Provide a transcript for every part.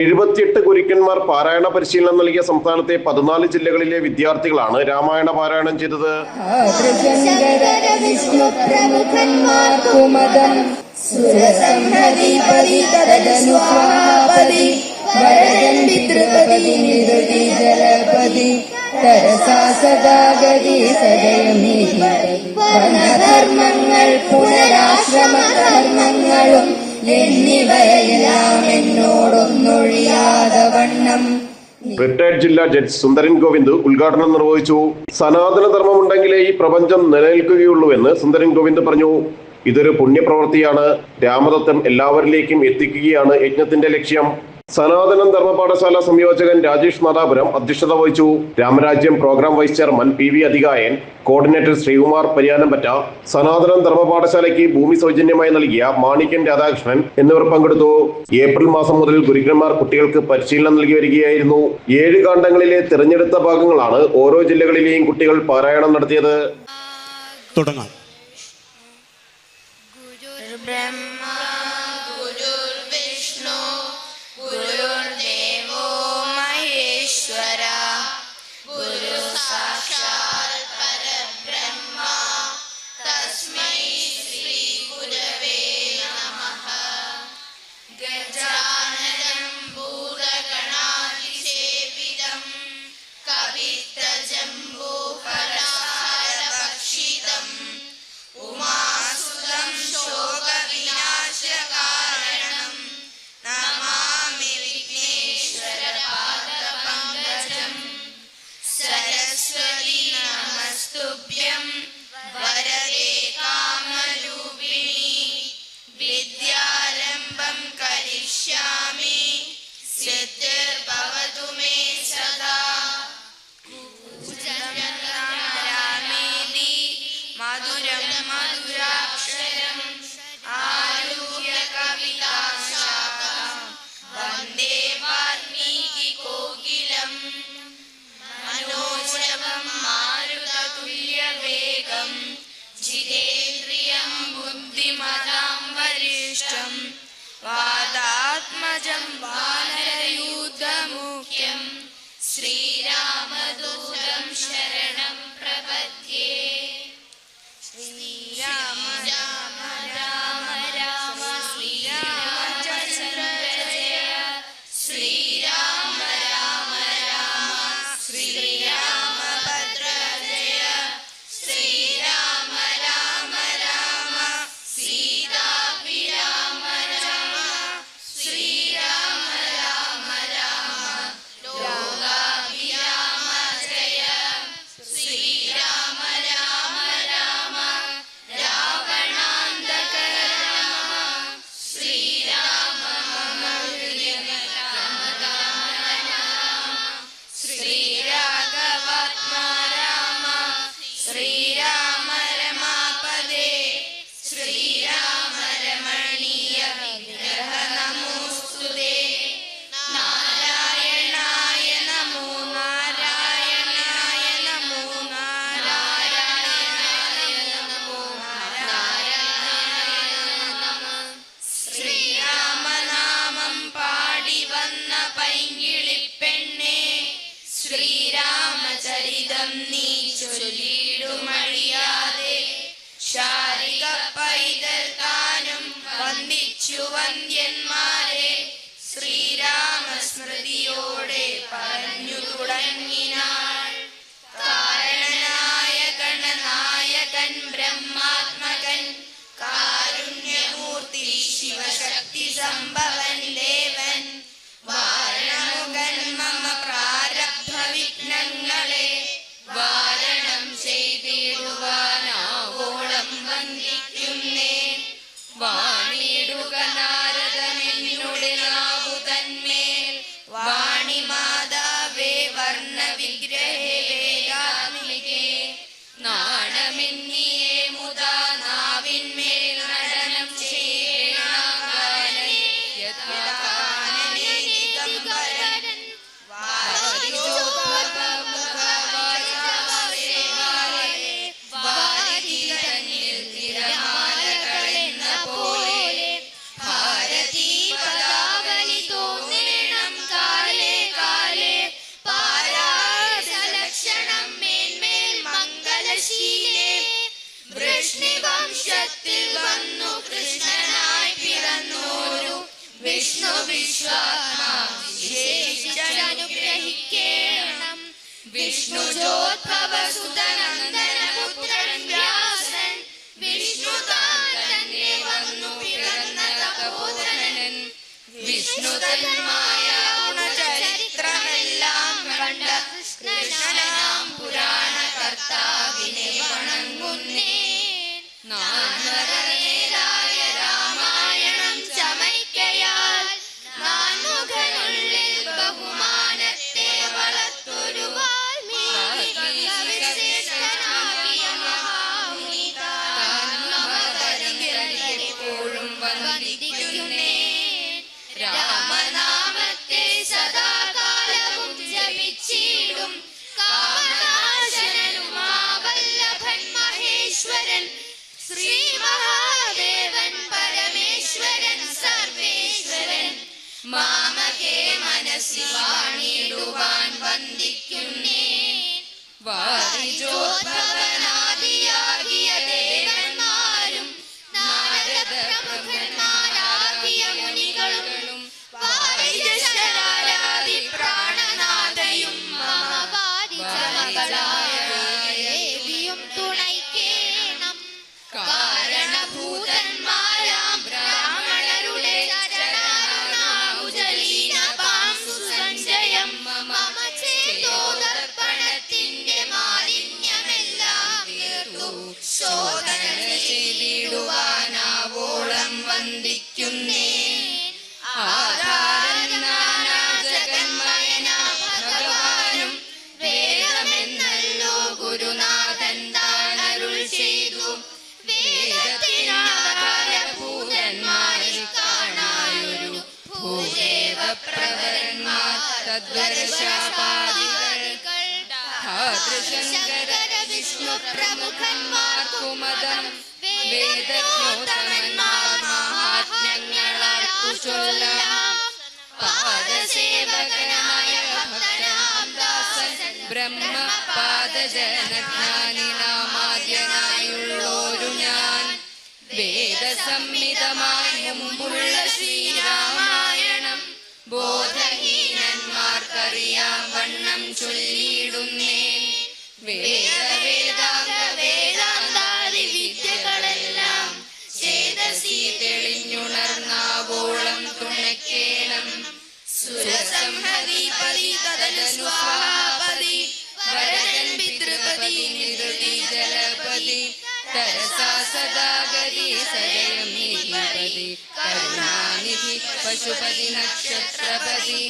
എഴുപത്തിയെട്ട് ഗുരുക്കന്മാർ പാരായണ പരിശീലനം നൽകിയ സംസ്ഥാനത്തെ പതിനാല് ജില്ലകളിലെ വിദ്യാർത്ഥികളാണ് രാമായണ പാരായണം ചെയ്തത്. പുനരാശ്രമ വിഷ്ണു എന്നിവയെല്ലാം എന്നോടൊന്നൊഴിയാതെ വണ്ണം റിട്ടയർഡ് ജില്ലാ ജഡ്ജ് സുന്ദരൻ ഗോവിന്ദ് ഉദ്ഘാടനം നിർവഹിച്ചു. സനാതന ധർമ്മമുണ്ടെങ്കിലേ ഈ പ്രപഞ്ചം നിലനിൽക്കുകയുള്ളൂ എന്ന് സുന്ദരൻ ഗോവിന്ദ് പറഞ്ഞു. ഇതൊരു പുണ്യപ്രവൃത്തിയാണ്. രാമതത്വം എല്ലാവരിലേക്കും എത്തിക്കുകയാണ് യജ്ഞത്തിന്റെ ലക്ഷ്യം. സനാതനം ധർമ്മപാഠശാല സംയോജകൻ രാജേഷ് നാദാപുരം അധ്യക്ഷത വഹിച്ചു. Ramarajyam programme vice chairman P V Adhikayan coordinator Sreekumar Pariyanampatta സനാതനം ധർമ്മ പാഠശാലയ്ക്ക് ഭൂമി സൗജന്യമായി നൽകിയ മാണിക്യൻ രാധാകൃഷ്ണൻ എന്നിവർ പങ്കെടുത്തു. ഏപ്രിൽ മാസം മുതൽ ഗുരുക്കന്മാർ കുട്ടികൾക്ക് പരിശീലനം നൽകി വരികയായിരുന്നു. ഏഴ് കാണ്ഡങ്ങളിലെ തിരഞ്ഞെടുത്ത ഭാഗങ്ങളാണ് ഓരോ ജില്ലകളിലെയും കുട്ടികൾ പാരായണം നടത്തിയത്. തുടങ്ങാം. വന്ദിച്ചു വന്ദ്യന്മാരെ ശ്രീരാമസ്മൃതിയോടെ പറഞ്ഞു തുടങ്ങിനാൾ. കാരണനായ ഗണനായകൻ ബ്രഹ്മാത്മകൻ കാരുണ്യമൂർത്തി ശിവശക്തി സംഭവൻ വിഷ്ണു വിശ്വാത്മാ. വിശേഷിച്ചനുഗ്രഹിക്കണം. വിഷ്ണു ജോദ്ഭവ സുതനന്ദനപുത്രൻ വ്യാസൻ വിഷ്ണു താൻ തന്നെ വന്നു പിറന്ന തപോധനൻ വിഷ്ണു തന്മാ മാമകേ മനസ്സിൽ വാണിടുവാൻ വന്ദിക്കുന്നേ. വാരിജോദ്ഭവനാദിയാകിയ പ്രമുഖന്മാർക്കുമതം പാദസേവകനായ ഭക്തനാം ദാസൻ ഞാൻ. മുമ്പുള്ള ബോധഹീനന്മാർക്കറിയാം വണ്ണം ചൊല്ലിയിടുന്നേ. വേദ പശുപതി നക്ഷത്രപതി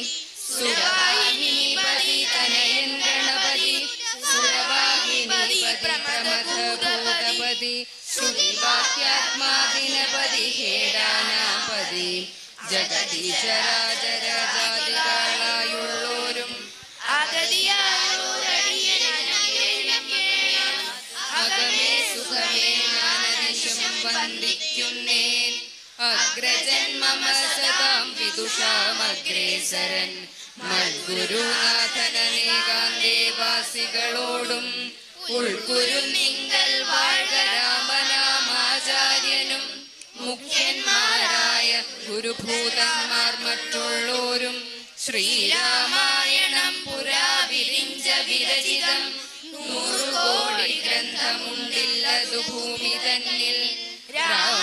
സുരവാഹിനിപതി തനയൻ ഗണപതി സുരവാഹിനിപതി പ്രമഥഭൂതപതി ശ്രുതിവാക്യാത്മാദിനപതി ഹേടാനാപതി ജഗതി ചരാചരജാതികളായുള്ളോരും അകമേ സുഖമേ ഞാനനിശം വന്ദിക്കുന്നേൻ അഗ്രജന്മമ സദാം വിദുഷാമഗ്രേസരൻ മദ്ഗുരുനാഥനേകാന്തേവാസികളോടും ഉൾക്കുരു നിങ്ങൾ വാഴ്ക രാമനാമാചാര്യനും മുഖ്യന്മാരായ ഗുരുഭൂതന്മാർ മറ്റുള്ളോരും ശ്രീരാമായണം പുരാ വിരിഞ്ച വിരചിതം നൂറുകോടി ഗ്രന്ഥമുണ്ടില്ലതു ഭൂമി തന്നിൽ രാമനാമത്തെ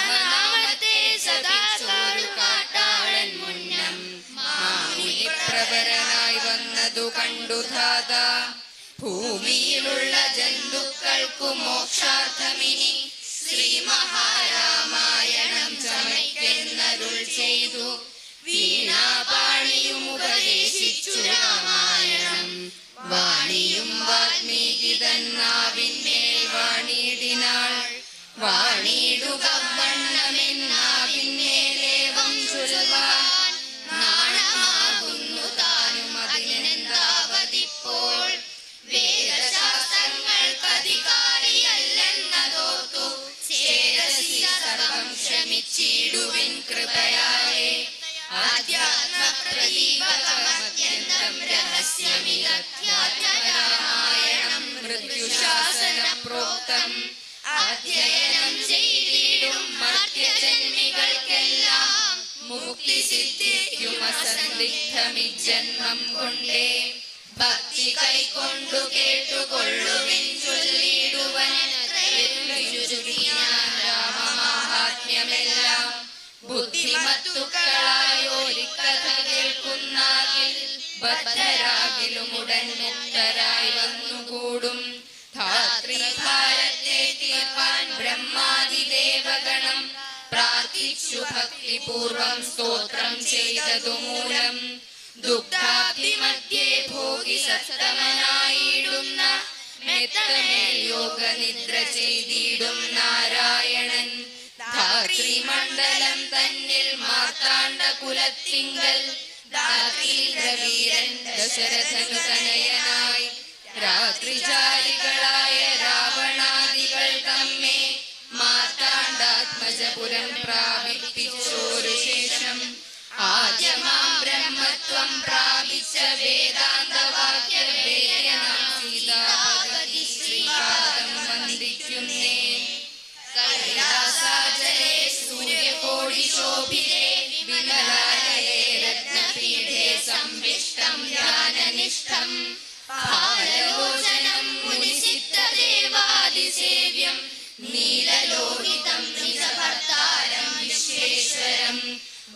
കണ്ടു ഭൂമിയിലുള്ള ജന്തുക്കൾക്കു മോക്ഷാർത്ഥമിനി. ശ്രീ മഹാരാമായണം ചമയ്ക്കെന്നരുൾ ചെയ്തു. വീണാപാണിയും ഉപദേശിച്ചു രാമായണം. വാണിയും വാൽമീകി തന്നാവിന്മേൽ വാണിയിടിനാൾ. വാണിയിടുക മർത്യജന്മികൾക്കെല്ലാം മുക്തി സിദ്ധിക്കും അസന്ദിഗ്ധമി ജന്മം കൊണ്ടേ. ഭക്തി കൈക്കൊണ്ടു കേട്ടുകൊള്ളുവിൻ ചൊല്ലിടുവൻ രാമമാഹാത്മ്യമെല്ലാം. ബുദ്ധിമത്തുക്കളായ ഒരു കേൾക്കുന്നാകിൽ ബദ്ധരാകിലും ഉടൻ മുക്തരായി വന്നുകൂടും. ധാത്രിഭാരത്തെ തീർപ്പാൻ ബ്രഹ്മാതിദേവഗണം പ്രാർത്ഥിച്ചു ഭക്തിപൂർവം സ്തോത്രം ചെയ്തതു മൂലം മധ്യേ ഭോഗി സത്തമനായിടുന്ന മെത്തമേൽ യോഗ ചെയ്തിടും നാരായണൻ. ധാത്രിമണ്ഡലം തന്നിൽ മാർത്താണ്ഡ കുലത്തിങ്കൽ വീരൻ ദശരഥനു തനയനായി രാത്രിചാരികളായ രാവണാദികൾ തമ്മെ മാർത്താണ്ഡാത്മജപുരം പ്രാപിപ്പിച്ചോരു ശേഷം ആദ്യമാം ബ്രഹ്മത്വം പ്രാപിച്ച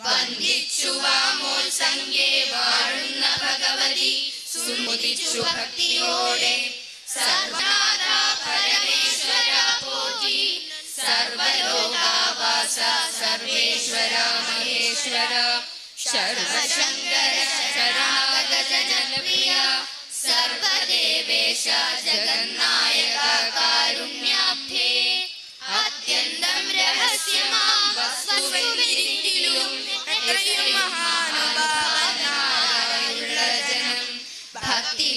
വന്ദിച്ചു വാമോത്സംഗേ വാഴുന്ന ഭഗവതി. സുമുദിച്ചു ഭക്തിയോടെ. സർവനാഥ പരമേശ്വര പോറ്റി. സർവലോകാവാസ സർവേശ്വര മഹേശ്വര. സർവശങ്കര ശരണാഗത ജനപ്രിയ സർവദേവേശ ജഗന്നായക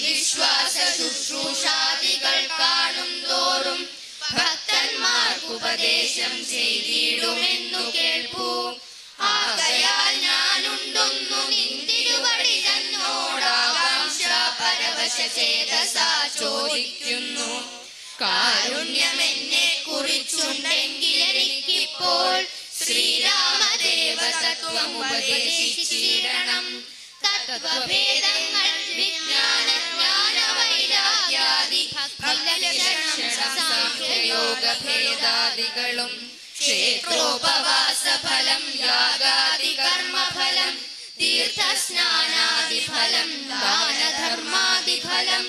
വിശ്വാസ ശുശ്രൂഷാദികൾ കാണും തോറും ഭക്തന്മാർക്ക് ഉപദേശം ചെയ്തിടുമെന്നു കേൾപ്പൂ. ആകയാൽ ഞാനുണ്ടൊന്നു നിന്തിരുപടി തന്നോടാകാംക്ഷ പരവശ ചേതസാ ചോദിക്കുന്നു. കാരുണ്യമെന്നെ കുറിച്ചുണ്ടെങ്കിൽ എനിക്കിപ്പോൾ ശ്രീരാമദേവസത്വം തത്വം ഉപദേശിച്ചിടണം. തത്വഭേദങ്ങൾ വിജ്ഞാന ജ്ഞാന വൈരാഗ്യാദി ഭേദാദികളും ക്ഷേത്രോപവാസ ഫലം യാഗാദി കർമ്മഫലം തീർത്ഥസ്നാനാദി ഫലം ദാനധർമാദി ഫലം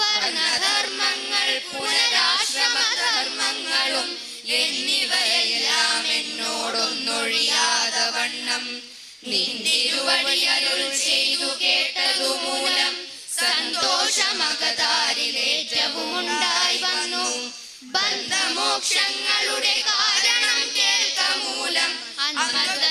വർണധർമ്മങ്ങൾ പുനരാശ്രമധർമ്മങ്ങളും എന്നിവയെല്ലാം എന്നോടൊന്നൊഴിയാതെ വണ്ണം നിന്തിരുവടിയരുൾ ചെയ്തു കേട്ടതു മൂലം സന്തോഷമകതാരിലേറ്റവും ഉണ്ടായി വന്നു. ബന്ധമോക്ഷങ്ങളുടെ കാരണം കേൾക്ക മൂലം അന്മതത്വം